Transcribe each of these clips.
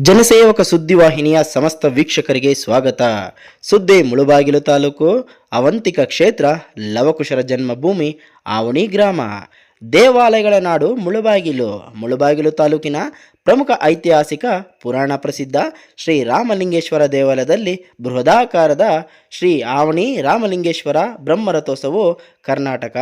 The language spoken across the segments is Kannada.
ಜನಸೇವಕ ಸುದ್ದಿವಾಹಿನಿಯ ಸಮಸ್ತ ವೀಕ್ಷಕರಿಗೆ ಸ್ವಾಗತ. ಸುದ್ದಿ ಮುಳುಬಾಗಿಲು ತಾಲೂಕು, ಅವಂತಿಕ ಕ್ಷೇತ್ರ, ಲವಕುಶರ ಜನ್ಮಭೂಮಿ, ಆವಣಿ ಗ್ರಾಮ. ದೇವಾಲಯಗಳ ನಾಡು ಮುಳುಬಾಗಿಲು. ಮುಳುಬಾಗಿಲು ತಾಲೂಕಿನ ಪ್ರಮುಖ ಐತಿಹಾಸಿಕ ಪುರಾಣ ಪ್ರಸಿದ್ಧ ಶ್ರೀ ರಾಮಲಿಂಗೇಶ್ವರ ದೇವಾಲಯದಲ್ಲಿ ಬೃಹದಾಕಾರದ ಶ್ರೀ ಆವಣಿ ರಾಮಲಿಂಗೇಶ್ವರ ಬ್ರಹ್ಮರಥೋತ್ಸವವು ಕರ್ನಾಟಕ,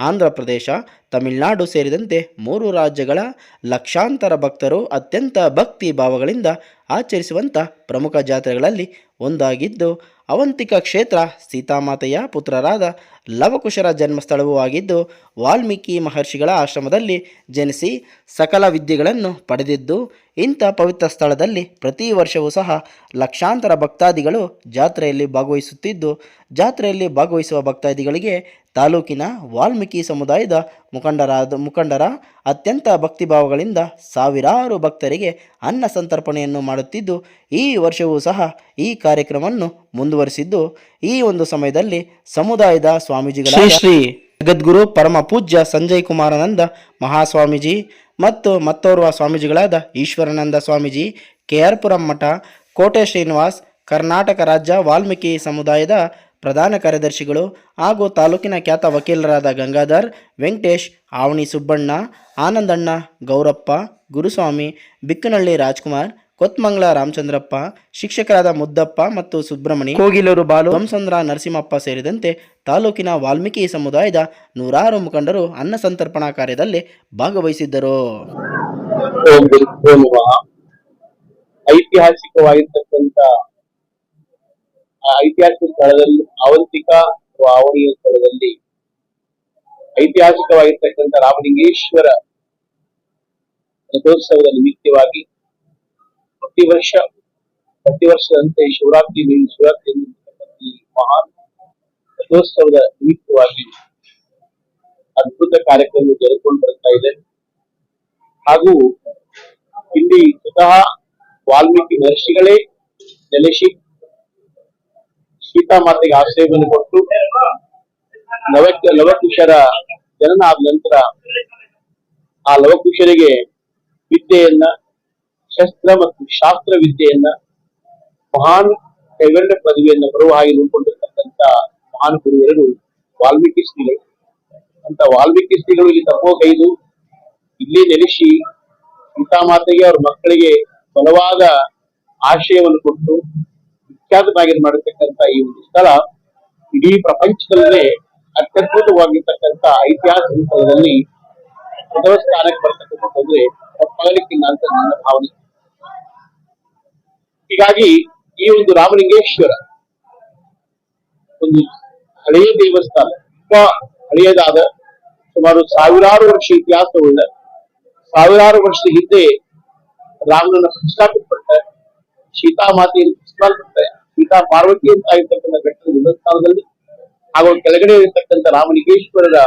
ಆಂಧ್ರ ಪ್ರದೇಶ, ತಮಿಳುನಾಡು ಸೇರಿದಂತೆ ಮೂರು ರಾಜ್ಯಗಳ ಲಕ್ಷಾಂತರ ಭಕ್ತರು ಅತ್ಯಂತ ಭಕ್ತಿ ಭಾವಗಳಿಂದ ಆಚರಿಸುವಂಥ ಪ್ರಮುಖ ಜಾತ್ರೆಗಳಲ್ಲಿ ಒಂದಾಗಿದ್ದು, ಅವಂತಿಕ ಕ್ಷೇತ್ರ ಸೀತಾಮಾತೆಯ ಪುತ್ರರಾದ ಲವಕುಶರ ಜನ್ಮಸ್ಥಳವೂ ಆಗಿದ್ದು, ವಾಲ್ಮೀಕಿ ಮಹರ್ಷಿಗಳ ಆಶ್ರಮದಲ್ಲಿ ಜನಿಸಿ ಸಕಲ ವಿದ್ಯೆಗಳನ್ನು ಪಡೆದಿದ್ದು, ಇಂಥ ಪವಿತ್ರ ಸ್ಥಳದಲ್ಲಿ ಪ್ರತಿ ವರ್ಷವೂ ಸಹ ಲಕ್ಷಾಂತರ ಭಕ್ತಾದಿಗಳು ಜಾತ್ರೆಯಲ್ಲಿ ಭಾಗವಹಿಸುತ್ತಿದ್ದು, ಜಾತ್ರೆಯಲ್ಲಿ ಭಾಗವಹಿಸುವ ಭಕ್ತಾದಿಗಳಿಗೆ ತಾಲೂಕಿನ ವಾಲ್ಮೀಕಿ ಸಮುದಾಯದ ಮುಖಂಡರಾದ ಮುಖಂಡರ ಅತ್ಯಂತ ಭಕ್ತಿಭಾವಗಳಿಂದ ಸಾವಿರಾರು ಭಕ್ತರಿಗೆ ಅನ್ನ ಸಂತರ್ಪಣೆಯನ್ನು ಮಾಡುತ್ತಿದ್ದು, ಈ ವರ್ಷವೂ ಸಹ ಈ ಕಾರ್ಯಕ್ರಮವನ್ನು ಮುಂದುವರಿಸಿದ್ದು, ಈ ಒಂದು ಸಮಯದಲ್ಲಿ ಸಮುದಾಯದ ಸ್ವಾಮೀಜಿಗಳ ಶ್ರೀ ಜಗದ್ಗುರು ಪರಮ ಪೂಜ್ಯ ಸಂಜಯ್ ಕುಮಾರಾನಂದ ಮಹಾಸ್ವಾಮೀಜಿ ಮತ್ತು ಮತ್ತೋರ್ವ ಸ್ವಾಮೀಜಿಗಳಾದ ಈಶ್ವರಾನಂದ ಸ್ವಾಮೀಜಿ, ಕೆ ಆರ್ ಪುರಂ ಮಠ, ಕೋಟೆ ಶ್ರೀನಿವಾಸ್, ಕರ್ನಾಟಕ ರಾಜ್ಯ ವಾಲ್ಮೀಕಿ ಸಮುದಾಯದ ಪ್ರಧಾನ ಕಾರ್ಯದರ್ಶಿಗಳು ಹಾಗೂ ತಾಲೂಕಿನ ಖ್ಯಾತ ವಕೀಲರಾದ ಗಂಗಾಧರ್ ವೆಂಕಟೇಶ್ ಆವಣಿ ಸುಬ್ಬಣ್ಣ ಆನಂದಣ್ಣ ಗೌರಪ್ಪ ಗುರುಸ್ವಾಮಿ ಬಿಕ್ಕನಹಳ್ಳಿ ರಾಜ್ಕುಮಾರ್ ಕೊತ್ಮಂಗ್ಲ ರಾಮಚಂದ್ರಪ್ಪ ಶಿಕ್ಷಕರಾದ ಮುದ್ದಪ್ಪ ಮತ್ತು ಸುಬ್ರಹ್ಮಣಿ ಕೋಗಿಲೂರು ಬಾಲು ಹಂಸಂದ್ರ ನರಸಿಂಹಪ್ಪ ಸೇರಿದಂತೆ ತಾಲೂಕಿನ ವಾಲ್ಮೀಕಿ ಸಮುದಾಯದ ನೂರಾರು ಮುಖಂಡರು ಅನ್ನ ಸಂತರ್ಪಣಾ ಕಾರ್ಯದಲ್ಲಿ ಭಾಗವಹಿಸಿದ್ದರು. ಐತಿಹಾಸಿಕವಾಗಿರ್ತಕ್ಕಂಥ ಐತಿಹಾಸಿಕ ಸ್ಥಳದಲ್ಲಿ ಅವಂತಿಕ ಆವಣಿಯ ಸ್ಥಳದಲ್ಲಿ ಐತಿಹಾಸಿಕವಾಗಿರ್ತಕ್ಕಂಥ ರಾಮಲಿಂಗೇಶ್ವರ ರಥೋತ್ಸವದ ನಿಮಿತ್ತವಾಗಿ ಪ್ರತಿ ವರ್ಷ, ಪ್ರತಿ ವರ್ಷದಂತೆ ಶಿವರಾತ್ರಿ ಶಿವರಾತ್ರಿ ಈ ಮಹಾನ್ ರಥೋತ್ಸವದ ನಿಮಿತ್ತವಾಗಿ ಅದ್ಭುತ ಕಾರ್ಯಕ್ರಮ ಜರುಗಿಕೊಂಡು ಬರ್ತಾ ಇದೆ. ಹಾಗೂ ಇಲ್ಲಿ ಸ್ವತಃ ವಾಲ್ಮೀಕಿ ಮಹರ್ಷಿಗಳೇ ನೆಲೆಸಿ ಸೀತಾಮಾತೆಗೆ ಆಶ್ರಯವನ್ನು ಕೊಟ್ಟು ಲವ ಲವಕುಶರ ಜನನ ಆದ ನಂತರ ಆ ಲವಕುಶರಿಗೆ ವಿದ್ಯೆಯನ್ನ, ಶಸ್ತ್ರ ಮತ್ತು ಶಾಸ್ತ್ರ ವಿದ್ಯೆಯನ್ನ, ಮಹಾನ್ ಕೈಗಂಡ ಪದವಿಯನ್ನ ಬರುವ ಹಾಗೆ ನೋಡ್ಕೊಂಡಿರ್ತಕ್ಕಂಥ ಮಹಾನ್ ಗುರುವರರು ವಾಲ್ಮೀಕಿ ಶ್ರೀಗಳು. ಅಂತ ವಾಲ್ಮೀಕಿ ಶ್ರೀಗಳು ಇಲ್ಲಿ ತಪೋಗೈದು ಇಲ್ಲಿ ನೆಲೆಸಿ ಸೀತಾಮಾತೆಗೆ ಅವ್ರ ಮಕ್ಕಳಿಗೆ ಬಲವಾದ ಆಶಯವನ್ನು ಕೊಟ್ಟು ವಿಖ್ಯಾತವಾಗಿ ಮಾಡಿರ್ತಕ್ಕಂಥ ಈ ಒಂದು ಸ್ಥಳ ಇಡೀ ಪ್ರಪಂಚದಲ್ಲೇ ಅತ್ಯದ್ಭುತವಾಗಿರ್ತಕ್ಕಂಥ ಐತಿಹಾಸಿಕ ಸ್ಥಳದಲ್ಲಿ ಪ್ರಥಮ ಸ್ಥಾನಕ್ಕೆ ಬರ್ತಕ್ಕಂಥದ್ದಂದ್ರೆ ತಪ್ಪಾಗಲಿಕ್ಕಿಲ್ಲ ಅಂತ ನನ್ನ ಭಾವನೆ. ಹೀಗಾಗಿ ಈ ಒಂದು ರಾಮಲಿಂಗೇಶ್ವರ ಒಂದು ಹಳೆಯ ದೇವಸ್ಥಾನ ತುಂಬಾ ಹಳೆಯದಾದ ಸುಮಾರು ಸಾವಿರಾರು ವರ್ಷ ಇತಿಹಾಸವುಳ್ಳ, ಸಾವಿರಾರು ವರ್ಷದ ಹಿಂದೆ ರಾಮನನ್ನು ಪ್ರಸ್ತಾಪಿಸಲ್ಪಟ್ಟ, ಸೀತಾಮಾತೆಯನ್ನು ಪ್ರತಿಷ್ಠಾಪಿಸಲ್ಪಟ್ಟ ಸೀತಾ ಪಾರ್ವತಿ ಅಂತ ಆಗಿರ್ತಕ್ಕಂಥ ಬೆಟ್ಟದ ದೇವಸ್ಥಾನದಲ್ಲಿ ಹಾಗೂ ಕೆಳಗಡೆ ಇರತಕ್ಕಂಥ ರಾಮಲಿಂಗೇಶ್ವರರ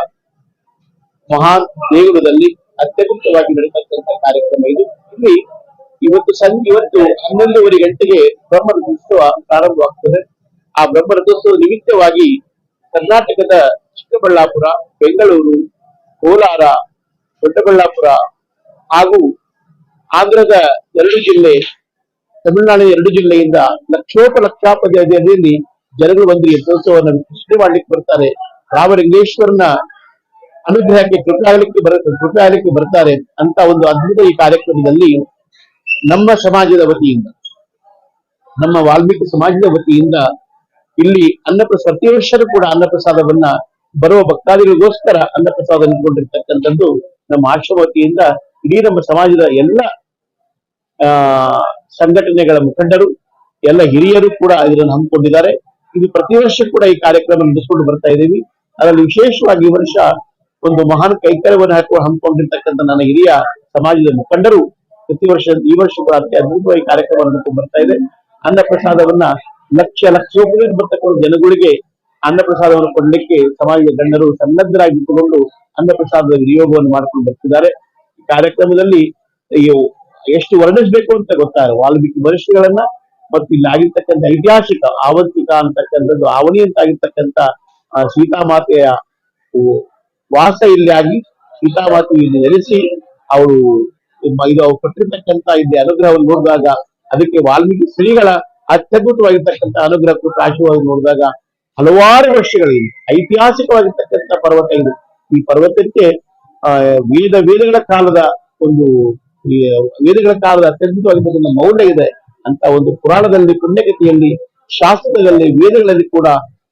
ಮಹಾನ್ ದೇಗುಲದಲ್ಲಿ ಅತ್ಯುಕ್ತವಾಗಿ ನಡೆತಕ್ಕಂಥ ಕಾರ್ಯಕ್ರಮ ಇದು. ಇಲ್ಲಿ ಇವತ್ತು ಸಂಜೆ, ಇವತ್ತು ಹನ್ನೊಂದೂವರೆ ಗಂಟೆಗೆ ಬ್ರಹ್ಮ ರಥೋತ್ಸವ ಪ್ರಾರಂಭವಾಗ್ತದೆ. ಆ ಬ್ರಹ್ಮ ರಥೋತ್ಸವ ನಿಮಿತ್ತವಾಗಿ ಕರ್ನಾಟಕದ ಚಿಕ್ಕಬಳ್ಳಾಪುರ, ಬೆಂಗಳೂರು, ಕೋಲಾರ, ದೊಡ್ಡಬಳ್ಳಾಪುರ ಹಾಗೂ ಆಂಧ್ರದ ಎರಡು ಜಿಲ್ಲೆ ತಮಿಳುನಾಡಿನ ಎರಡು ಜಿಲ್ಲೆಯಿಂದ ಲಕ್ಷೋಪ ಲಕ್ಷಾಪದಿಯಲ್ಲಿ ಜನರು ಬಂದು ಈ ರಥೋತ್ಸವವನ್ನು ವೀಕ್ಷಣೆ ಮಾಡ್ಲಿಕ್ಕೆ ಬರ್ತಾರೆ. ರಾಮಲಿಂಗೇಶ್ವರನ ಅನುಗ್ರಹಕ್ಕೆ ಕೃಪೆ ಆಗ್ಲಿಕ್ಕೆ ಬರ, ಕೃಪೆ ಆಗ್ಲಿಕ್ಕೆ ಬರ್ತಾರೆ ಅಂತ ಒಂದು ಅದ್ಭುತ ಈ ಕಾರ್ಯಕ್ರಮದಲ್ಲಿ ನಮ್ಮ ಸಮಾಜದ ವತಿಯಿಂದ, ನಮ್ಮ ವಾಲ್ಮೀಕಿ ಸಮಾಜದ ವತಿಯಿಂದ ಇಲ್ಲಿ ಅನ್ನಪ್ರಸಾದ, ಪ್ರತಿ ವರ್ಷನೂ ಕೂಡ ಅನ್ನಪ್ರಸಾದವನ್ನ ಬರುವ ಭಕ್ತಾದಿಗಳಿಗೋಸ್ಕರ ಅನ್ನಪ್ರಸಾದ ನಿಂತ್ಕೊಂಡಿರ್ತಕ್ಕಂಥದ್ದು ನಮ್ಮ ಆಶ್ರಮ ವತಿಯಿಂದ. ಇಡೀ ನಮ್ಮ ಸಮಾಜದ ಎಲ್ಲ ಸಂಘಟನೆಗಳ ಮುಖಂಡರು, ಎಲ್ಲ ಹಿರಿಯರು ಕೂಡ ಇದನ್ನು ಹಮ್ಮಿಕೊಂಡಿದ್ದಾರೆ. ಇದು ಪ್ರತಿ ವರ್ಷ ಕೂಡ ಈ ಕಾರ್ಯಕ್ರಮ ನಡೆಸಿಕೊಂಡು ಬರ್ತಾ ಇದ್ದೀವಿ. ಅದರಲ್ಲಿ ವಿಶೇಷವಾಗಿ ಈ ವರ್ಷ ಒಂದು ಮಹಾನ್ ಕೈಕರ್ಯವನ್ನು ಹಾಕುವ ಹಮ್ಮಿಕೊಂಡಿರ್ತಕ್ಕಂಥ ನನ್ನ ಹಿರಿಯ ಸಮಾಜದ ಮುಖಂಡರು ಪ್ರತಿ ವರ್ಷ, ಈ ವರ್ಷ ಕೂಡ ಅದ್ಭುತವಾಗಿ ಕಾರ್ಯಕ್ರಮ ನಡೆದುಕೊಂಡು ಬರ್ತಾ ಇದೆ. ಅನ್ನ ಪ್ರಸಾದವನ್ನ ಲಕ್ಷ ಲಕ್ಷೋಪರಿ ಬರ್ತಕ್ಕಂಥ ಜನಗಳಿಗೆ ಅನ್ನ ಪ್ರಸಾದವನ್ನು ಕೊಡಲಿಕ್ಕೆ ಸಮಾಜದ ಗಣ್ಯರು ಸನ್ನದ್ಧರಾಗಿಟ್ಟುಕೊಂಡು ಅನ್ನ ಪ್ರಸಾದದ ವಿನಿಯೋಗವನ್ನು ಮಾಡಿಕೊಂಡು ಬರ್ತಿದ್ದಾರೆ. ಈ ಕಾರ್ಯಕ್ರಮದಲ್ಲಿ ಎಷ್ಟು ವರ್ಣಿಸ್ಬೇಕು ಅಂತ ಗೊತ್ತಾರೆ ವಾಲ್ಮೀಕಿ ಮನುಷ್ಯಗಳನ್ನ ಮತ್ತು ಇಲ್ಲಿ ಆಗಿರ್ತಕ್ಕಂಥ ಐತಿಹಾಸಿಕ ಆವಂತಿಕ ಅಂತಕ್ಕಂಥದ್ದು, ಆವಣಿ ಅಂತ ಆಗಿರ್ತಕ್ಕಂಥ ಸೀತಾಮಾತೆಯ ವಾಸ ಇಲ್ಲಿ ಆಗಿ ಸೀತಾಮಾತೆ ಇಲ್ಲಿ ನೆಲೆಸಿ ಅವರು ಇದು ಕೊಟ್ಟಿರ್ತಕ್ಕಂಥ ಇಲ್ಲಿ ಅನುಗ್ರಹವನ್ನು ನೋಡಿದಾಗ ಅದಕ್ಕೆ ವಾಲ್ಮೀಕಿ ಶ್ರೀಗಳ ಅತ್ಯದ್ಭುತವಾಗಿರ್ತಕ್ಕಂಥ ಅನುಗ್ರಹಕ್ಕೂ ಆಶೀರ್ವಾದ ನೋಡಿದಾಗ ಹಲವಾರು ವರ್ಷಗಳಲ್ಲಿ ಐತಿಹಾಸಿಕವಾಗಿರ್ತಕ್ಕಂಥ ಪರ್ವತ ಇದು. ಈ ಪರ್ವತಕ್ಕೆ, ಆ, ವೇದ, ವೇದಗಳ ಕಾಲದ ಒಂದು ಈ ವೇದಗಳ ಕಾಲದ ಅತ್ಯದ್ಭುತವಾಗಿರ್ತಕ್ಕಂಥ ಮೌಲ್ಯ ಇದೆ ಅಂತ ಒಂದು ಪುರಾಣದಲ್ಲಿ ಪುಣ್ಯಕತೆಯಲ್ಲಿ ಶಾಸ್ತ್ರದಲ್ಲಿ ವೇದಗಳಲ್ಲಿ ಕೂಡ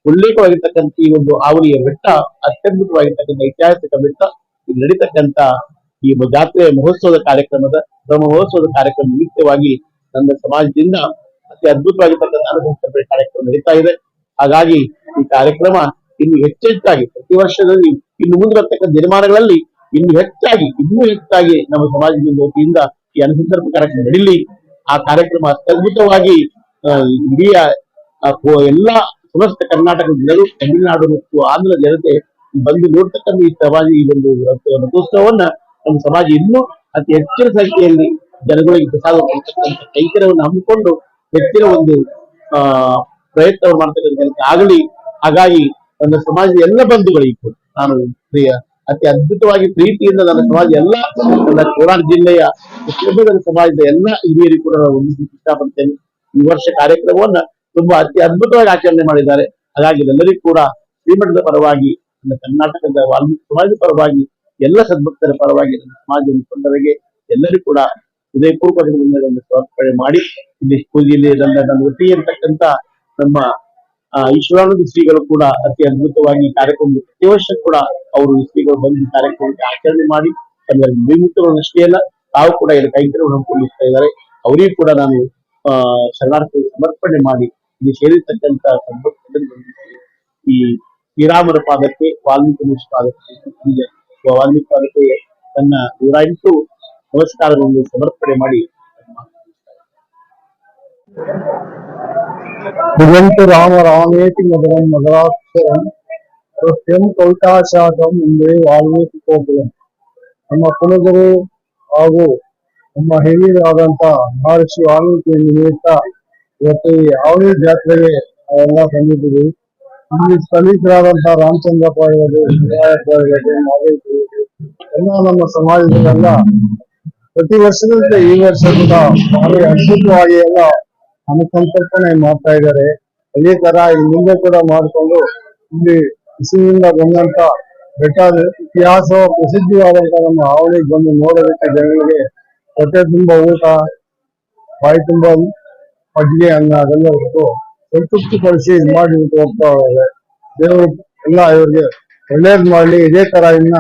ಉಲ್ಲೇಖವಾಗಿರ್ತಕ್ಕಂಥ ಈ ಒಂದು ಆವಳಿಯ ಬೆಟ್ಟ, ಅತ್ಯದ್ಭುತವಾಗಿರ್ತಕ್ಕಂಥ ಐತಿಹಾಸಿಕ ಬೆಟ್ಟ. ಇಲ್ಲಿ ನಡೀತಕ್ಕಂಥ ಈ ಜಾತ್ರೆ ಮಹೋತ್ಸವದ ಕಾರ್ಯಕ್ರಮದ, ಬ್ರಹ್ಮ ಮಹೋತ್ಸವದ ಕಾರ್ಯಕ್ರಮ ನಿಮಿತ್ತವಾಗಿ ನನ್ನ ಸಮಾಜದಿಂದ ಅತಿ ಅದ್ಭುತವಾಗಿರ್ತಕ್ಕಂಥ ಅನುಭವ ಕಾರ್ಯಕ್ರಮ ನಡೀತಾ ಇದೆ. ಹಾಗಾಗಿ ಈ ಕಾರ್ಯಕ್ರಮ ಇನ್ನು ಹೆಚ್ಚೆಚ್ಚಾಗಿ ಪ್ರತಿ ವರ್ಷದಲ್ಲಿ ಇನ್ನು ಮುಂದೆ ಬರ್ತಕ್ಕಂಥ ದಿನಮಾನಗಳಲ್ಲಿ ಇನ್ನು ಹೆಚ್ಚಾಗಿ, ಇನ್ನೂ ಹೆಚ್ಚಾಗಿ ನಮ್ಮ ಸಮಾಜದ ವತಿಯಿಂದ ಈ ಅನುಸಂದರ್ಭ ಕಾರ್ಯಕ್ರಮ ನಡೀಲಿ. ಆ ಕಾರ್ಯಕ್ರಮ ಅತ್ಯದ್ಭುತವಾಗಿ ಇಡೀ ಎಲ್ಲ ಸಮಸ್ತ ಕರ್ನಾಟಕದ ಜನರು, ತಮಿಳುನಾಡು ಮತ್ತು ಆಂಧ್ರ ಜನತೆ ಬಂದು ನೋಡ್ತಕ್ಕಂಥ ಈ ಸಮಾಜ, ಈ ಒಂದು ರಥ- ರಥೋತ್ಸವವನ್ನ ನಮ್ಮ ಸಮಾಜ ಇನ್ನೂ ಅತಿ ಹೆಚ್ಚಿನ ಸಂಖ್ಯೆಯಲ್ಲಿ ಜನಗಳಿಗೆ ಪ್ರಸಾದ ಕೊಡ್ತಕ್ಕಂಥ ಕೈಕರ್ಯವನ್ನು ಹಮ್ಮಿಕೊಂಡು ಹೆಚ್ಚಿನ ಒಂದು, ಆ, ಪ್ರಯತ್ನವನ್ನು ಮಾಡ್ತಕ್ಕಂಥ ಆಗಲಿ. ಹಾಗಾಗಿ ನನ್ನ ಸಮಾಜದ ಎಲ್ಲ ಬಂಧುಗಳಿಗೂ ನಾನು ಪ್ರಿಯ ಅತಿ ಅದ್ಭುತವಾಗಿ ಪ್ರೀತಿಯಿಂದ ನನ್ನ ಸಮಾಜ, ಎಲ್ಲ ನನ್ನ ಕೋಲಾರ ಜಿಲ್ಲೆಯ ಸಮಾಜದ ಎಲ್ಲ ಹಿರಿಯರಿಗೂ ಕೂಡ ನಾನು ಇಷ್ಟಪಡ್ತೇನೆ. ಈ ವರ್ಷ ಕಾರ್ಯಕ್ರಮವನ್ನ ತುಂಬಾ ಅತಿ ಅದ್ಭುತವಾಗಿ ಆಚರಣೆ ಮಾಡಿದ್ದಾರೆ. ಹಾಗಾಗಿ ಎಲ್ಲರಿಗೂ ಕೂಡ ಶ್ರೀಮಠದ ಪರವಾಗಿ ನನ್ನ ಕರ್ನಾಟಕದ ವಾಲ್ಮೀಕಿ ಸಮಾಜದ ಪರವಾಗಿ, ಎಲ್ಲ ಸದ್ಭಕ್ತರ ಪರವಾಗಿ ನನ್ನ ಸಮಾಜದ ಮುಖಂಡರಿಗೆ ಎಲ್ಲರಿಗೂ ಕೂಡ ಅಭಿನಂದನೆಗಳನ್ನು ಸಮರ್ಪಣೆ ಮಾಡಿ, ಇಲ್ಲಿ ಪೂಜೆಯಲ್ಲಿ ನನ್ನ ನನ್ನ ಒಟ್ಟಿಗೆ ಇರ್ತಕ್ಕಂಥ ನಮ್ಮ ಈಶ್ವರಾನಂದ ಶ್ರೀಗಳು ಕೂಡ ಅತಿ ಅದ್ಭುತವಾಗಿ ಕಾರ್ಯಕ್ರಮ ಪ್ರತಿ ವರ್ಷ ಕೂಡ ಅವರು ಶ್ರೀಗಳು ಬಂದು ಕಾರ್ಯಕ್ರಮಕ್ಕೆ ಆಚರಣೆ ಮಾಡಿ, ತಮ್ಮ ಅಷ್ಟೇ ಅಲ್ಲ, ತಾವು ಕೂಡ ಇಲ್ಲಿ ಕೈಂಕರ್ಯವನ್ನು ಹಮ್ಮಿಕೊಂಡಿಸ್ತಾ ಇದ್ದಾರೆ. ಅವರಿಗೂ ಕೂಡ ನಾನು ಶರಣಾರ್ಥ ಸಮರ್ಪಣೆ ಮಾಡಿ, ಇಲ್ಲಿ ಸೇರಿರ್ತಕ್ಕಂತ ಈ ಶ್ರೀರಾಮರ ಪಾದಕ್ಕೆ ವಾಲ್ಮೀಕಿ ಪಾದಕ್ಕೆ ವಾಲ್ಮೀಕಿ ಪಾದಕ್ಕೆ ತನ್ನ ನೂರ ಎಂಟು ನಮಸ್ಕಾರಗಳನ್ನು ಸಮರ್ಪಣೆ ಮಾಡಿ. ದಿಗಂತು ರಾಮ ರಾಮೇತಿ ಮಧುರಂ ಮಧುರಾಕ್ಷರಂ ಸತ್ಯಂ ಕವಿತಾಶಾಖಂ ಮುಂದೆ ವಾಲ್ಮೀಕಿ ಕೋಪುರಂ ನಮ್ಮ ಕುಲಗುರು ಹಾಗೂ ನಮ್ಮ ಹಿರಿಯರಾದಂತ ಮಹರ್ಷಿ ವಾಲ್ಮೀಕಿ ನಿಮಿತ್ತ ಇವತ್ತು ಈ ಆವಳಿ ಜಾತ್ರೆಗೆ ನಾವೆಲ್ಲ ಬಂದಿದ್ದೀವಿ. ಇಲ್ಲಿ ಸ್ಥಳೀಕರಾದಂತ ರಾಮಚಂದ್ರಪ್ಪ ಇರೋದು ಶಿವರಾಯಪ್ಪ ಇರೋದು ಮಾದೇಶ್ ಎಲ್ಲ ನಮ್ಮ ಸಮಾಜದಲ್ಲೆಲ್ಲ ಪ್ರತಿ ವರ್ಷದಂತೆ ಈ ವರ್ಷ ಕೂಡ ಅದ್ಭುತವಾಗಿ ಎಲ್ಲ ಅನುಸಂತರ್ಪಣೆ ಮಾಡ್ತಾ ಇದ್ದಾರೆ. ಅದೇ ತರ ಮುಂದೆ ಕೂಡ ಮಾಡಿಕೊಂಡು ಇಲ್ಲಿ ಬಿಸಿಲಿಂದ ಬಂದಂತ ಬೆಟ್ಟ ಇತಿಹಾಸ ಪ್ರಸಿದ್ಧವಾದಂತ ನಮ್ಮ ಬಂದು ನೋಡೋದಕ್ಕೆ ಜನಗಳಿಗೆ ಹೊಟ್ಟೆ ತುಂಬಾ ಊಟ, ಬಾಯಿ ತುಂಬಾ ಮಜ್ಜಿಗೆ ಅನ್ನ ಅದೆಲ್ಲ ಹೊತ್ತು ಸಂತೃಪ್ತಿ ಪಡಿಸಿ ಇದು ಮಾಡಿ ಹೋಗ್ತಾ ಇದ್ದಾರೆ. ದೇವರು ಎಲ್ಲ ಇವರಿಗೆ ಒಳ್ಳೇದ್ ಮಾಡ್ಲಿ, ಇದೇ ತರ ಇನ್ನ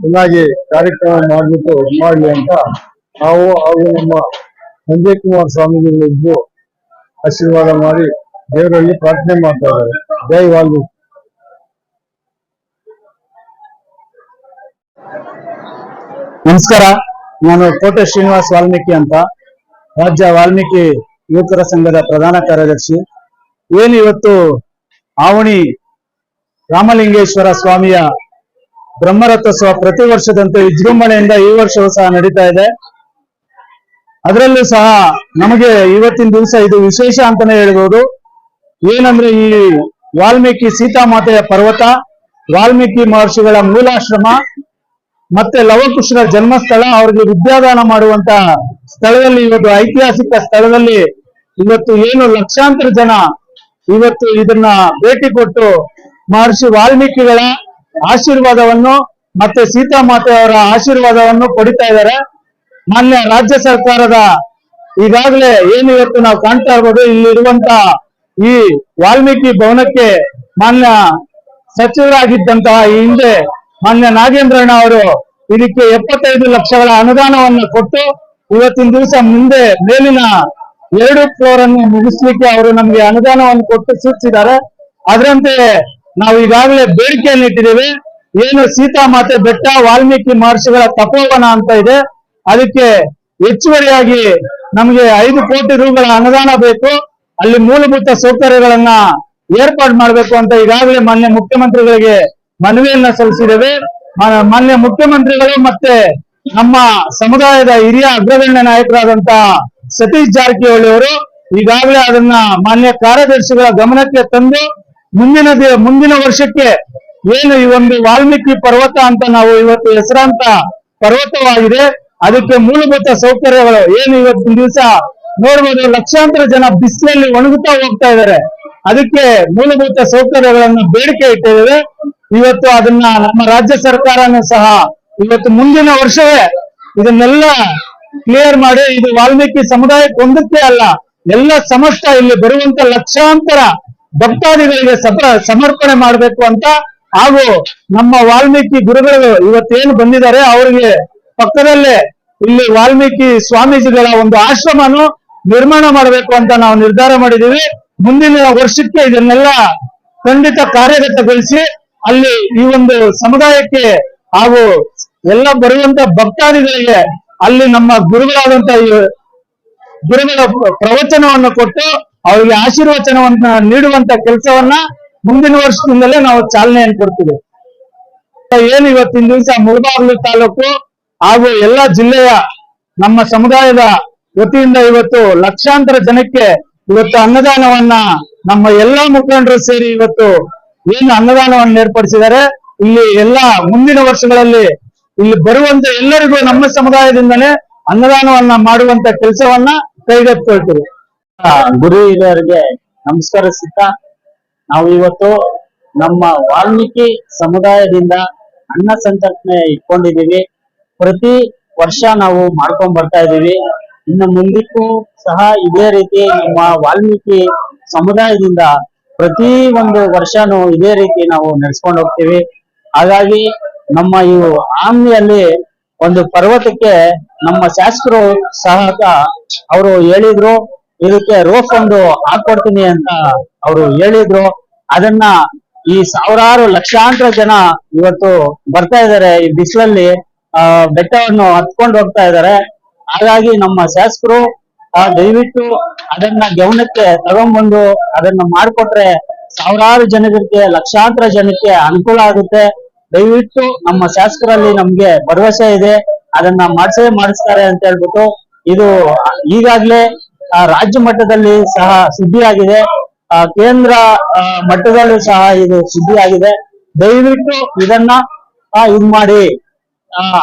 ಚೆನ್ನಾಗಿ ಕಾರ್ಯಕ್ರಮ ಮಾಡ್ಬಿಟ್ಟು ಮಾಡಲಿ ಅಂತ ನಾವು ಹಾಗೂ ನಮ್ಮ ಸಂಜಯ್ ಕುಮಾರ್ ಸ್ವಾಮೀಜಿಗಳಿದ್ದು ಆಶೀರ್ವಾದ ಮಾಡಿ ದೇವರಲ್ಲಿ ಪ್ರಾರ್ಥನೆ ಮಾಡ್ತಾ ಇದ್ದಾರೆ ಜೈ ನಮಸ್ಕಾರ, ನಾನು ಕೋಟೆ ಶ್ರೀನಿವಾಸ್ ವಾಲ್ಮೀಕಿ ಅಂತ. ರಾಜ್ಯ ವಾಲ್ಮೀಕಿ ಯುವಕರ ಸಂಘದ ಪ್ರಧಾನ ಕಾರ್ಯದರ್ಶಿ. ಏನು ಇವತ್ತು ಆವಣಿ ರಾಮಲಿಂಗೇಶ್ವರ ಸ್ವಾಮಿಯ ಬ್ರಹ್ಮರಥೋತ್ಸವ ಪ್ರತಿ ವರ್ಷದಂತೆ ವಿಜೃಂಭಣೆಯಿಂದ ಈ ವರ್ಷವೂ ಸಹ ನಡೀತಾ ಇದೆ. ಅದರಲ್ಲೂ ಸಹ ನಮಗೆ ಇವತ್ತಿನ ದಿವಸ ಇದು ವಿಶೇಷ ಅಂತಾನೆ ಹೇಳ್ಬೋದು. ಏನಂದ್ರೆ ಈ ವಾಲ್ಮೀಕಿ ಸೀತಾಮಾತೆಯ ಪರ್ವತ, ವಾಲ್ಮೀಕಿ ಮಹರ್ಷಿಗಳ ಮೂಲಾಶ್ರಮ, ಮತ್ತೆ ಲವಕುಶರ ಜನ್ಮಸ್ಥಳ, ಅವರಿಗೆ ವಿದ್ಯಾದಾನ ಮಾಡುವಂತ ಸ್ಥಳದಲ್ಲಿ ಇವತ್ತು ಐತಿಹಾಸಿಕ ಸ್ಥಳದಲ್ಲಿ ಇವತ್ತು ಏನು ಲಕ್ಷಾಂತರ ಜನ ಇವತ್ತು ಇದನ್ನ ಭೇಟಿ ಕೊಟ್ಟು ಮಹರ್ಷಿ ವಾಲ್ಮೀಕಿಗಳ ಆಶೀರ್ವಾದವನ್ನು ಮತ್ತೆ ಸೀತಾಮಾತೆ ಅವರ ಆಶೀರ್ವಾದವನ್ನು ಪಡಿತಾ ಇದ್ದಾರೆ. ಮಾನ್ಯ ರಾಜ್ಯ ಸರ್ಕಾರದ ಈಗಾಗಲೇ ಏನು ಇವತ್ತು ನಾವು ಕಾಣ್ತಾ ಇರ್ಬೋದು ಇಲ್ಲಿರುವಂತ ಈ ವಾಲ್ಮೀಕಿ ಭವನಕ್ಕೆ ಮಾನ್ಯ ಸಚಿವರಾಗಿದ್ದಂತಹ ಈ ಹಿಂದೆ ಮಾನ್ಯ ನಾಗೇಂದ್ರಣ್ಣ ಅವರು ಇದಕ್ಕೆ ಎಪ್ಪತ್ತೈದು ಲಕ್ಷಗಳ ಅನುದಾನವನ್ನು ಕೊಟ್ಟು ಇವತ್ತಿನ ದಿವಸ ಮುಂದೆ ಮೇಲಿನ ಎರಡು ಫ್ಲೋರ್ ಅನ್ನು ಮುಗಿಸ್ಲಿಕ್ಕೆ ಅವರು ನಮ್ಗೆ ಅನುದಾನವನ್ನು ಕೊಟ್ಟು ಸೂಚಿಸಿದ್ದಾರೆ. ಅದರಂತೆ ನಾವು ಈಗಾಗಲೇ ಬೇಡಿಕೆಯನ್ನು ಇಟ್ಟಿದ್ದೇವೆ ಏನು ಸೀತಾಮಾತೆ ಬೆಟ್ಟ ವಾಲ್ಮೀಕಿ ಮಹರ್ಷಿಗಳ ತಪೋವನ ಅಂತ ಇದೆ. ಅದಕ್ಕೆ ಹೆಚ್ಚುವರಿಯಾಗಿ ನಮಗೆ ಐದು ಕೋಟಿ ರೂಗಳ ಅನುದಾನ ಬೇಕು. ಅಲ್ಲಿ ಮೂಲಭೂತ ಸೌಕರ್ಯಗಳನ್ನ ಏರ್ಪಾಡು ಮಾಡಬೇಕು ಅಂತ ಈಗಾಗಲೇ ಮಾನ್ಯ ಮುಖ್ಯಮಂತ್ರಿಗಳಿಗೆ ಮನವಿಯನ್ನ ಸಲ್ಲಿಸಿದ್ದೇವೆ. ಮಾನ್ಯ ಮುಖ್ಯಮಂತ್ರಿಗಳು ಮತ್ತೆ ನಮ್ಮ ಸಮುದಾಯದ ಹಿರಿಯ ಅಗ್ರಗಣ್ಯ ನಾಯಕರಾದಂತ ಸತೀಶ್ ಜಾರಕಿಹೊಳಿ ಅವರು ಈಗಾಗಲೇ ಅದನ್ನ ಮಾನ್ಯ ಕಾರ್ಯದರ್ಶಿಗಳ ಗಮನಕ್ಕೆ ತಂದು ಮುಂದಿನ ಮುಂದಿನ ವರ್ಷಕ್ಕೆ ಏನು ಈ ಒಂದು ವಾಲ್ಮೀಕಿ ಪರ್ವತ ಅಂತ ನಾವು ಇವತ್ತು ಹೆಸರಾಂತ ಪರ್ವತವಾಗಿದೆ. ಅದಕ್ಕೆ ಮೂಲಭೂತ ಸೌಕರ್ಯಗಳು. ಏನು ಇವತ್ತಿನ ದಿವಸ? ನೋಡ್ಬೋದು, ಲಕ್ಷಾಂತರ ಜನ ಬಿಸಿಲಲ್ಲಿ ಒಣಗುತ್ತಾ ಹೋಗ್ತಾ ಇದ್ದಾರೆ. ಅದಕ್ಕೆ ಮೂಲಭೂತ ಸೌಕರ್ಯಗಳನ್ನು ಬೇಡಿಕೆ ಇಟ್ಟಿದ್ದೇವೆ. ಇವತ್ತು ಅದನ್ನ ನಮ್ಮ ರಾಜ್ಯ ಸರ್ಕಾರನೂ ಸಹ ಇವತ್ತು ಮುಂದಿನ ವರ್ಷವೇ ಇದನ್ನೆಲ್ಲ ಕ್ಲಿಯರ್ ಮಾಡಿ, ಇದು ವಾಲ್ಮೀಕಿ ಸಮುದಾಯಕ್ಕೆ ಒಂದಕ್ಕೆ ಅಲ್ಲ, ಎಲ್ಲ ಸಮಷ್ಟ ಇಲ್ಲಿ ಬರುವಂತ ಲಕ್ಷಾಂತರ ಭಕ್ತಾದಿಗಳಿಗೆ ಸಮರ್ಪಣೆ ಮಾಡಬೇಕು ಅಂತ ಹಾಗೂ ನಮ್ಮ ವಾಲ್ಮೀಕಿ ಗುರುಗಳು ಇವತ್ತೇನು ಬಂದಿದ್ದಾರೆ, ಅವರಿಗೆ ಪಕ್ಕದಲ್ಲೇ ಇಲ್ಲಿ ವಾಲ್ಮೀಕಿ ಸ್ವಾಮೀಜಿಗಳ ಒಂದು ಆಶ್ರಮನು ನಿರ್ಮಾಣ ಮಾಡಬೇಕು ಅಂತ ನಾವು ನಿರ್ಧಾರ ಮಾಡಿದ್ದೀವಿ. ಮುಂದಿನ ವರ್ಷಕ್ಕೆ ಇದನ್ನೆಲ್ಲ ಖಂಡಿತ ಕಾರ್ಯಗತಗೊಳಿಸಿ ಅಲ್ಲಿ ಈ ಒಂದು ಸಮುದಾಯಕ್ಕೆ ಹಾಗೂ ಎಲ್ಲ ಬರುವಂತ ಭಕ್ತಾದಿಗಳಿಗೆ ಅಲ್ಲಿ ನಮ್ಮ ಗುರುಗಳಾದಂತ ಗುರುಗಳ ಪ್ರವಚನವನ್ನು ಕೊಟ್ಟು ಅವರಿಗೆ ಆಶೀರ್ವಚನವನ್ನ ನೀಡುವಂತ ಕೆಲಸವನ್ನ ಮುಂದಿನ ವರ್ಷದಿಂದಲೇ ನಾವು ಚಾಲನೆಯನ್ನು ಕೊಡ್ತೀವಿ. ಏನು ಇವತ್ತಿನ ದಿವಸ ಮುಳಬಾಗ್ಲು ತಾಲೂಕು ಹಾಗೂ ಎಲ್ಲ ಜಿಲ್ಲೆಯ ನಮ್ಮ ಸಮುದಾಯದ ವತಿಯಿಂದ ಇವತ್ತು ಲಕ್ಷಾಂತರ ಜನಕ್ಕೆ ಇವತ್ತು ಅನ್ನದಾನವನ್ನ ನಮ್ಮ ಎಲ್ಲಾ ಮುಖಂಡರು ಸೇರಿ ಇವತ್ತು ಏನು ಅನ್ನದಾನವನ್ನು ಏರ್ಪಡಿಸಿದ್ದಾರೆ. ಇಲ್ಲಿ ಎಲ್ಲ ಮುಂದಿನ ವರ್ಷಗಳಲ್ಲಿ ಇಲ್ಲಿ ಬರುವಂತ ಎಲ್ಲರಿಗೂ ನಮ್ಮ ಸಮುದಾಯದಿಂದಲೇ ಅನ್ನದಾನವನ್ನ ಮಾಡುವಂತ ಕೆಲಸವನ್ನ ಕೈಗೆತ್ತಿಕೊಳ್ತೀವಿ. ಗುರು ಹಿರಿಯರಿಗೆ ನಮಸ್ಕರಿಸುತ್ತಾ ನಾವು ಇವತ್ತು ನಮ್ಮ ವಾಲ್ಮೀಕಿ ಸಮುದಾಯದಿಂದ ಅನ್ನ ಸಂತರ್ಪಣೆ ಇಟ್ಕೊಂಡಿದೀವಿ ಪ್ರತಿ ವರ್ಷ ನಾವು ಮಾಡ್ಕೊಂಡ್ ಬರ್ತಾ ಇದೀವಿ ಇನ್ನು ಮುಂದಕ್ಕೂ ಸಹ ಇದೇ ರೀತಿ ನಮ್ಮ ವಾಲ್ಮೀಕಿ ಸಮುದಾಯದಿಂದ ಪ್ರತಿ ಒಂದು ವರ್ಷನೂ ಇದೇ ರೀತಿ ನಾವು ನಡೆಸ್ಕೊಂಡು ಹೋಗ್ತೀವಿ. ಹಾಗಾಗಿ ನಮ್ಮ ಈ ಆಮ್ನಿಯಲ್ಲಿ ಒಂದು ಪರ್ವತಕ್ಕೆ ನಮ್ಮ ಶಾಸಕರು ಸಹ ಅವರು ಹೇಳಿದ್ರು, ಇದಕ್ಕೆ ರೋಫ್ ಒಂದು ಹಾಕೊಡ್ತೀನಿ ಅಂತ ಅವರು ಹೇಳಿದ್ರು. ಅದನ್ನ ಈ ಸಾವಿರಾರು ಲಕ್ಷಾಂತರ ಜನ ಇವತ್ತು ಬರ್ತಾ ಇದಾರೆ ಈ ಬಿಸಿಲಲ್ಲಿ. ಆ ಬೆಟ್ಟವನ್ನು ಹತ್ಕೊಂಡು ಹೋಗ್ತಾ ಇದ್ದಾರೆ. ಹಾಗಾಗಿ ನಮ್ಮ ಶಾಸಕರು ದಯವಿಟ್ಟು ಅದನ್ನ ಗಮನಕ್ಕೆ ತಗೊಂಡ್ಬಂದು ಅದನ್ನ ಮಾಡಿಕೊಟ್ರೆ ಸಾವಿರಾರು ಜನರಿಗೆ ಲಕ್ಷಾಂತರ ಜನಕ್ಕೆ ಅನುಕೂಲ ಆಗುತ್ತೆ. ದಯವಿಟ್ಟು ನಮ್ಮ ಶಾಸಕರಲ್ಲಿ ನಮ್ಗೆ ಭರವಸೆ ಇದೆ. ಅದನ್ನ ಮಾಡಿಸೇ ಮಾಡಿಸ್ತಾರೆ ಅಂತ ಹೇಳ್ಬಿಟ್ಟು ಇದು ಈಗಾಗ್ಲೇ ರಾಜ್ಯ ಮಟ್ಟದಲ್ಲಿ ಸಹ ಸುದ್ದಿಯಾಗಿದೆ. ಆ, ಕೇಂದ್ರ ಮಟ್ಟದಲ್ಲೂ ಸಹ ಇದು ಸುದ್ದಿಯಾಗಿದೆ. ದಯವಿಟ್ಟು ಇದನ್ನ ಇದ್ ಮಾಡಿ.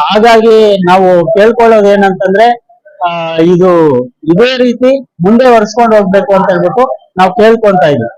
ಹಾಗಾಗಿ ನಾವು ಕೇಳ್ಕೊಳ್ಳೋದು ಏನಂತಂದ್ರೆ ಇದು ಇದೇ ರೀತಿ ಮುಂದೆ ಒರೆಸ್ಕೊಂಡು ಹೋಗ್ಬೇಕು ಅಂತ ಹೇಳ್ಬಿಟ್ಟು ನಾವು ಕೇಳ್ಕೊಂತ ಇದ್ವಿ